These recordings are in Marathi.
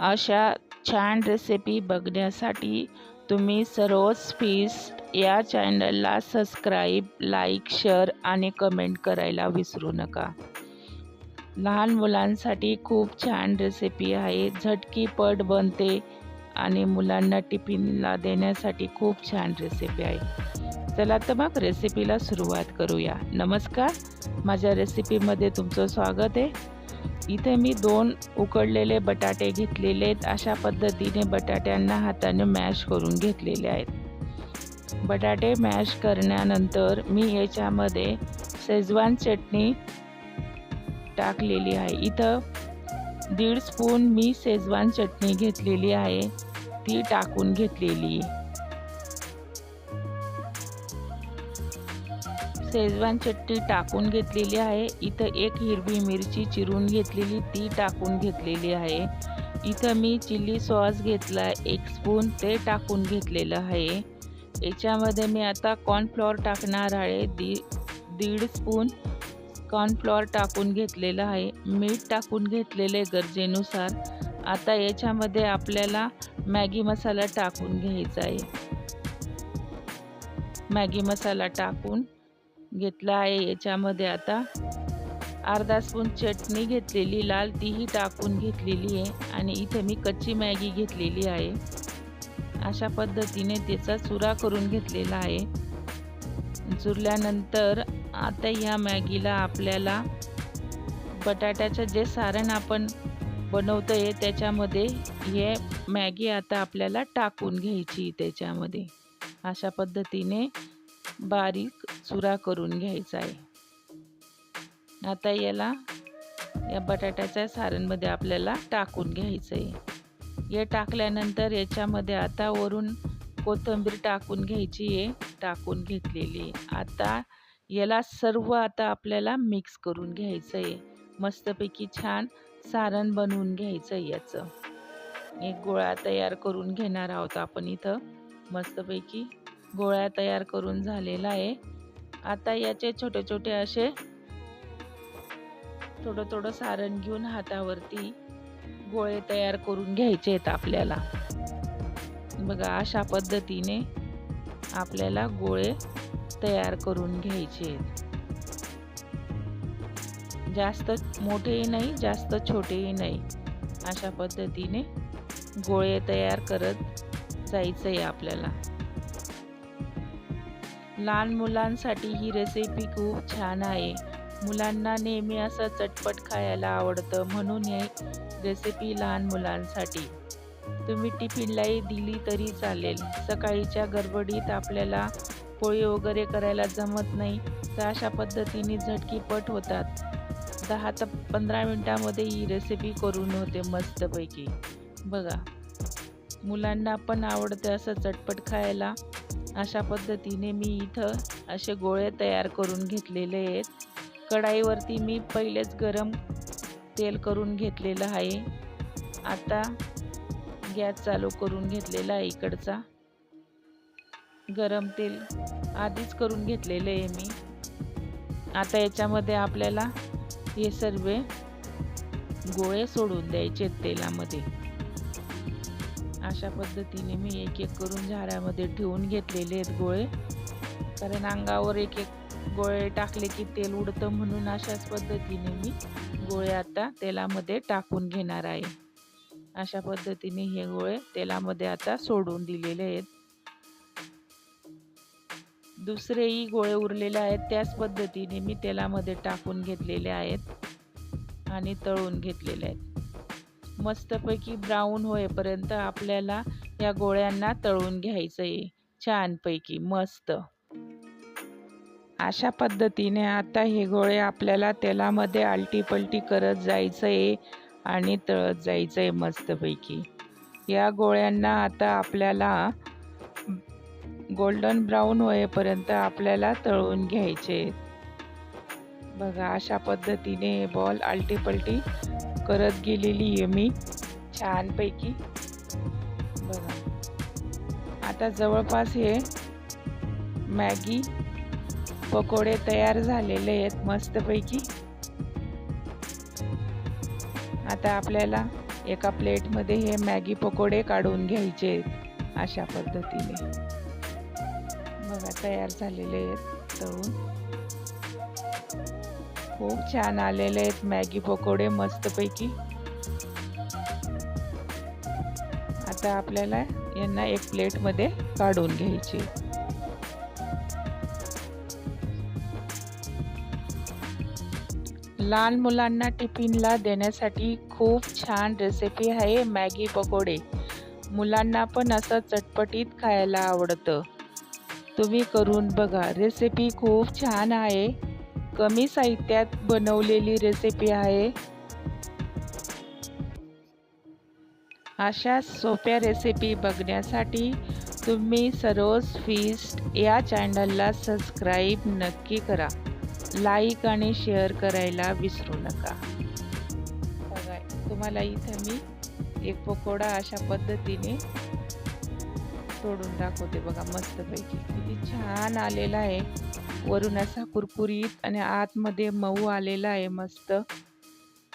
अशा छान रेसिपी बघण्यासाठी तुम्ही सरोज फीस्ट या चॅनलला सबस्क्राईब लाईक शेअर आणि कमेंट करायला विसरू नका. लहान मुलांसाठी खूप छान रेसिपी आहे. झटकीपट बनते आणि मुलांना टिफिनला देण्यासाठी खूप छान रेसिपी आहे. चला तर मग रेसिपीला सुरुवात करूया. नमस्कार. माझ्या रेसिपीमध्ये तुमचं स्वागत आहे. इथे मी दोन उकडलेले बटाटे घेतलेले आहेत अशा पद्धतीने बटाट्यांना हाताने मॅश करून घेतलेले आहेत. बटाटे मॅश करण्यानंतर मी याच्यामध्ये शेजवान चटणी टाकलेली आहे. इथं दीड स्पून मी शेजवान चटणी घेतलेली आहे. ती टाकून घेतलेली. शेजवान चटणी टाकून घेतलेली आहे. इथं एक हिरवी मिरची चिरून घेतलेली ती टाकून घेतलेली आहे. इथं मी चिली सॉस घेतला एक स्पून ते टाकून घेतलेलं आहे. याच्यामध्ये मी आता कॉर्नफ्लॉवर टाकणार आहे. दी दीड स्पून कॉर्नफ्लॉवर टाकून घेतलेलं आहे. मीठ टाकून घेतलेले गरजेनुसार. आता याच्यामध्ये आपल्याला मॅगी मसाला टाकून घ्यायचा आहे. मॅगी मसाला टाकून घेतला आहे. याच्यामध्ये आता अर्धा स्पून चटणी घेतलेली लाल तीही टाकून घेतलेली आहे. आणि इथे मी कच्ची मॅगी घेतलेली आहे. अशा पद्धतीने त्याचा चुरा करून घेतलेला आहे. चुरल्यानंतर आता ह्या मॅगीला आपल्याला बटाट्याचं जे सारण आपण बनवतो आहे त्याच्यामध्ये हे मॅगी आता आपल्याला टाकून घ्यायची त्याच्यामध्ये. अशा पद्धतीने बारीक चुरा करून घ्यायचा आहे. आता याला या बटाट्याच्या सारणमध्ये आपल्याला टाकून घ्यायचं आहे हे टाकल्यानंतर याच्यामध्ये आता वरून कोथिंबीर टाकून घ्यायची आहे टाकून घेतलेली आता याला सर्व आता आपल्याला मिक्स करून घ्यायचं आहे मस्तपैकी छान सारण बनवून घ्यायचं आहे याचं. एक गोळा तयार करून घेणार आहोत आपण इथं. मस्तपैकी गोळ्या तयार करून झालेला आहे. आता याचे छोटे छोटे असे थोडं थोडं सारण घेऊन हातावरती गोळे तयार करून घ्यायचे आहेत आपल्याला. बघा अशा पद्धतीने आपल्याला गोळे तयार करून घ्यायचे आहेत. जास्त मोठेही नाही जास्त छोटेही नाही. अशा पद्धतीने गोळे तयार करत जायचं आहे आपल्याला. लहान मुलांसाठी ही रेसिपी खूप छान आहे. मुलांना नेहमी असं चटपट खायला आवडतं म्हणून हे रेसिपी लहान मुलांसाठी. तुम्ही टिफिनलाही दिली तरी चालेल. सकाळीच्या गडबडीत आपल्याला पोळी वगैरे करायला जमत नाही तर अशा पद्धतीने झटकीपट होतात. दहा ते पंधरा मिनटामध्ये ही रेसिपी करून होते मस्तपैकी. बघा मुलांना पण आवडते असं चटपट खायला. अशा पद्धतीने मी इथं असे गोळे तयार करून घेतलेले आहेत. कढाईवरती मी पहिलेच गरम तेल करून घेतलेलं आहे. आता गॅस चालू करून घेतलेला आहे इकडचा. गरम तेल आधीच करून घेतलेलं आहे मी. आता याच्यामध्ये आपल्याला हे सर्व गोळे सोडून द्यायचे तेलामध्ये. अशा पद्धतीने मी एक एक करून झाडामध्ये ठेवून घेतलेले आहेत गोळे. कारण अंगावर एक एक गोळे टाकले की तेल उडतं म्हणून अशाच पद्धतीने मी गोळे आता तेलामध्ये टाकून घेणार आहे. अशा पद्धतीने हे गोळे तेलामध्ये आता सोडून दिलेले आहेत. दुसरेही गोळे उरलेले आहेत त्याच पद्धतीने मी तेलामध्ये टाकून घेतलेले आहेत आणि तळून घेतलेले आहेत. मस्तपैकी ब्राऊन होईपर्यंत आपल्याला या गोळ्यांना तळून घ्यायचं आहे छानपैकी मस्त. अशा पद्धतीने आता हे गोळे आपल्याला तेलामध्ये आलटीपलटी करत जायचं आहे आणि तळत जायचं आहे मस्तपैकी. या गोळ्यांना आता आपल्याला गोल्डन ब्राऊन होईपर्यंत आपल्याला तळून घ्यायचे बघा अशा पद्धतीने बॉल आलटीपलटी करत गेलेली आहे मी छानपैकी. बघा. आता जवळपास हे मॅगी पकोडे तयार झालेले आहेत मस्तपैकी. आता आपल्याला एका प्लेटमध्ये हे मॅगी पकोडे काढून घ्यायचे अशा पद्धतीने. बघा तयार झालेले आहेत तळून. खूप छान आलेले आहेत मॅगी पकोडे मस्तपैकी. आता आपल्याला यांना एक प्लेटमध्ये काढून घ्यायचे. लहान मुलांना टिफिनला देण्यासाठी खूप छान रेसिपी आहे मॅगी पकोडे. मुलांना पण असं चटपटीत खायला आवडतं. तुम्ही करून बघा रेसिपी खूप छान आहे. कमी साहित्यात बनवलेली रेसिपी आहे. अशा सोप्या रेसिपी बघण्यासाठी तुम्ही सरोज फीस्ट या चॅनलला सबस्क्राईब नक्की करा. लाईक आणि शेअर करायला विसरू नका. बघा तुम्हाला इथं मी एक पकोडा अशा पद्धतीने तोडून दाखवते बघा मस्तपैकी. किती छान आलेला आहे. वरून असा कुरकुरीत आणि आतमध्ये मऊ आलेला आहे मस्त.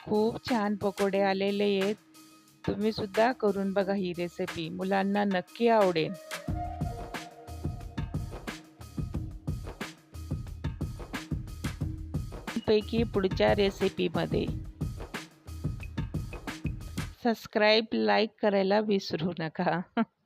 खूप छान पकोडे आलेले आहेत. तुम्ही सुद्धा करून बघा ही रेसिपी मुलांना नक्की आवडेल. पैकी पुढच्या रेसिपीमध्ये सबस्क्राईब लाईक करायला विसरू नका.